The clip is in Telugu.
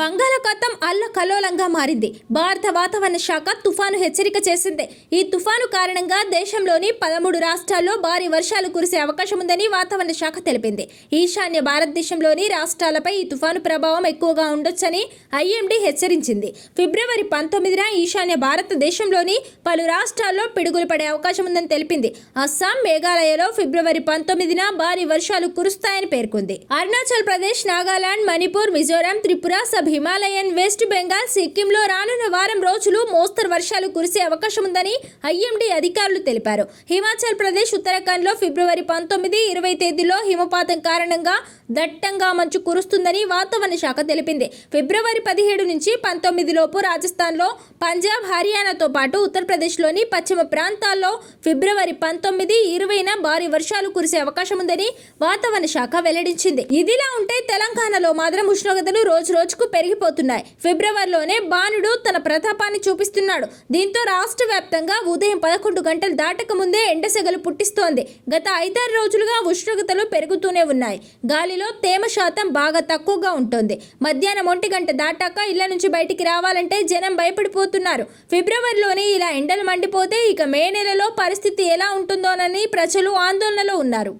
బంగాళాఖాతం అల్ల కలోలంగా మారింది. భారత వాతావరణ శాఖ తుఫాను హెచ్చరిక చేసింది. ఈ తుఫాను కారణంగా దేశంలోని పదమూడు రాష్ట్రాల్లో భారీ వర్షాలు కురిసే అవకాశం ఉందని వాతావరణ శాఖ తెలిపింది. ఈశాన్య భారతదేశంలోని రాష్ట్రాలపై ఈ తుఫాను ప్రభావం ఎక్కువగా ఉండొచ్చని ఐఎండీ హెచ్చరించింది. ఫిబ్రవరి పంతొమ్మిదిన ఈశాన్య భారతదేశంలోని పలు రాష్ట్రాల్లో పిడుగులు పడే అవకాశం ఉందని తెలిపింది. అస్సాం మేఘాలయలో ఫిబ్రవరి పంతొమ్మిదిన భారీ వర్షాలు కురుస్తాయని పేర్కొంది. అరుణాచల్ ప్రదేశ్ నాగాలాండ్ మణిపూర్ మిజోరాం త్రిపుర సబ్ హిమాలయన్ వెస్ట్ బెంగాల్ సిక్కింలో రానున్న వారం రోజులు మోస్తరు వర్షాలు కురిసే అవకాశం ఉందని ఐఎండీ అధికారులు తెలిపారు. హిమాచల్ ప్రదేశ్ ఉత్తరాఖండ్లో ఫిబ్రవరి పంతొమ్మిది ఇరవై తేదీలో హిమపాతం కారణంగా దట్టంగా మంచు కురుస్తుందని వాతావరణ శాఖ తెలిపింది. ఫిబ్రవరి పదిహేడు నుంచి పంతొమ్మిది లోపు రాజస్థాన్లో పంజాబ్ హర్యానాతో పాటు ఉత్తరప్రదేశ్లోని పశ్చిమ ప్రాంతాల్లో ఫిబ్రవరి పంతొమ్మిది ఇరవైన భారీ వర్షాలు కురిసే అవకాశం ఉందని వాతావరణ శాఖ వెల్లడించింది. ఇదిలా ఉంటే తెలంగాణలో మాత్రం ఉష్ణోగ్రతలు రోజు రోజుకు పెరిగిపోతున్నాయి. ఫిబ్రవరిలోనే బాణుడు తన ప్రతాపాన్ని చూపిస్తున్నాడు. దీంతో రాష్ట్ర వ్యాప్తంగా ఉదయం పదకొండు గంటలు దాటక ముందే ఎండసెగలు పుట్టిస్తోంది. గత ఐదారు రోజులుగా ఉష్ణోగ్రతలు పెరుగుతూనే ఉన్నాయి. గాలిలో తేమ శాతం బాగా తక్కువగా ఉంటుంది. మధ్యాహ్నం ఒంటి గంట దాటాక ఇళ్ళ నుంచి బయటికి రావాలంటే జనం భయపడిపోతున్నారు. ఫిబ్రవరిలోనే ఇలా ఎండలు మండిపోతే ఇక మే నెలలో పరిస్థితి ఎలా ఉంటుందోనని ప్రజలు ఆందోళనలో ఉన్నారు.